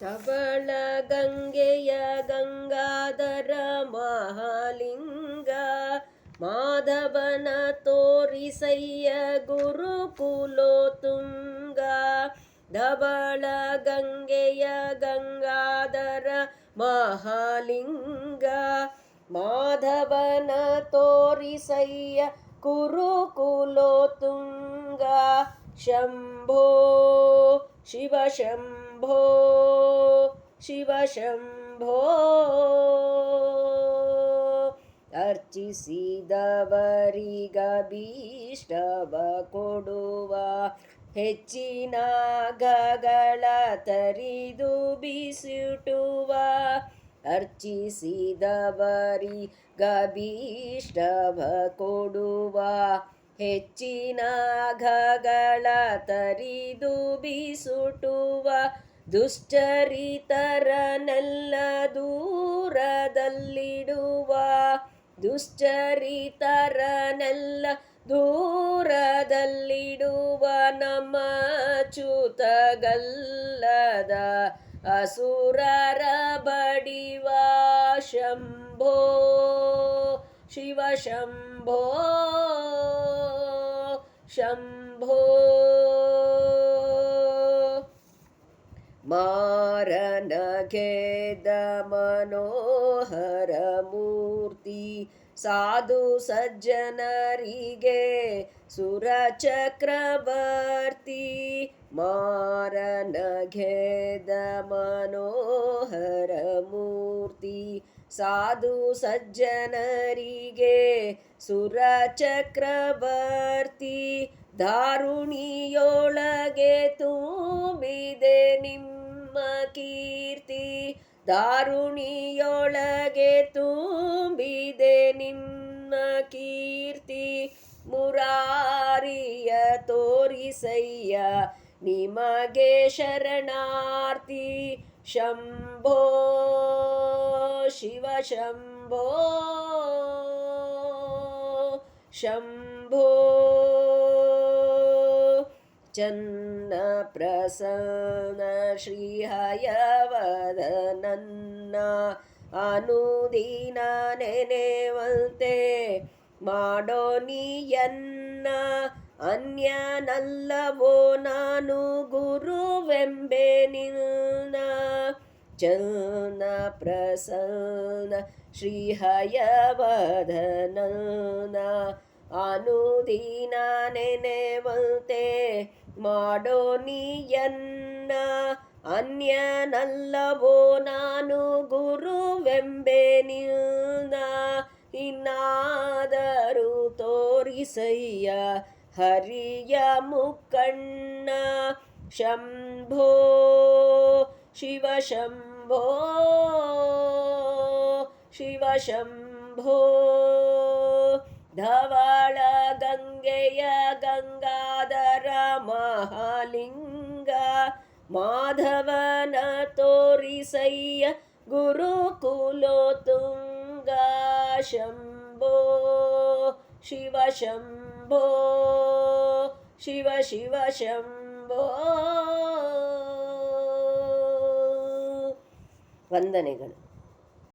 ತಬಳ ಗಂಗೆಯ ಗಂಗಾಧರ ಮಹಾಲಿಂಗ, ಮಾಧವನ ತೋರಿಸಯ್ಯ ಗುರುಕುಲೋ ತುಂಗ ಧಬಳ ಗಂಗೆಯ ಗಂಗಾಧರ ಮಹಾಲಿಂಗ, ಮಾಧವನ ತೋರಿಸಯ್ಯ ಕುರುಕುಲೋ ಶಂಭೋ ಶಿವ ಶಂಭೋ ಶಿವ ಶಂಭೋ ಅರ್ಚಿಸಿದವರಿಗಭೀಷ್ಟವ ಕೊಡುವ ಹೆಚ್ಚಿನ ಗಗಳ ತರಿದು ಬಿಸಿಟುವ ಅರ್ಚಿಸಿದವರಿಗಭೀಷ್ಟವ ಕೊಡುವ ಹೆಚ್ಚಿನ ಘಗಳ ತರಿದು ಬೀಸುಟುವ ದುಶ್ಚರಿತರನೆಲ್ಲ ದೂರದಲ್ಲಿಡುವ ದುಶ್ಚರಿತರನೆಲ್ಲ ದೂರದಲ್ಲಿಡುವ ನಮ್ಮ ಚ್ಯುತಗಲ್ಲದ ಅಸುರರ ಬಡಿವ ಶಂಭೋ ಶಿವ ಶಂಭೋ ಮೂರ್ತಿ ಸಾಧು ಸಜ್ಜನರಿಗೆ ಸುರಚಕ್ರವರ್ತಿ ಚಕ್ರವರ್ತಿ ಮನೋಹರ ಮೂರ್ತಿ ಸಾಧು ಸಜ್ಜನರಿಗೆ ಸುರ ಚಕ್ರವರ್ತಿ ದಾರುಣಿಯೊಳಗೆ ತುಂಬಿದೆ ನಿಮ್ಮ ಕೀರ್ತಿ. ದಾರುಣಿಯೊಳಗೆ ತುಂಬಿದೆ ನಿಮ್ಮ ಕೀರ್ತಿ. ಮುರಾರಿಯ ತೋರಿಸಯ್ಯ, ನಿಮಗೆ ಶರಣಾರ್ಥಿ ಶಂಭೋ. ಶಿವ ಶಂಭೋ. ಶಂಭೋ. ಚನ್ನ ಪ್ರಸನ್ನ ಶ್ರೀಹಯವದನನ್ನ ಅನುದೀನ ನೆನೆವಂತೆ ಮಾಡೋ ನೀಯನ್ನ ಅನ್ಯನಲ್ಲವೋ ನಾನು ಗುರುವೆಂಬೆ ನಿನ್ನ ಚನ್ನ ಪ್ರಸನ್ನ ಶ್ರೀಹಯವಧನ ಅನುದೀನ ನೆನೆವಂತೆ ಮಾಡೋ ನೀಯನ್ನ ಅನ್ಯನಲ್ಲವೋ ನಾನು ಗುರುವೆಂಬೆ ನಿನ್ನ ಇನ್ನಾದರೂ ತೋರಿಸಯ್ಯ ಹರಿಯ ಮುಕ್ಕಣ್ಣ ಶಂಭೋ शिवशम्भो। शम्भो शिव गङ्गाधर महालिङ्ग। गङ्गाधरमहालिङ्ग माधवनतोरिसैय्य गुरुकुलोतुङ्गम्भो शिव शिवशम्भो। शिव शिव शम्भो। ವಂದನೆಗಳು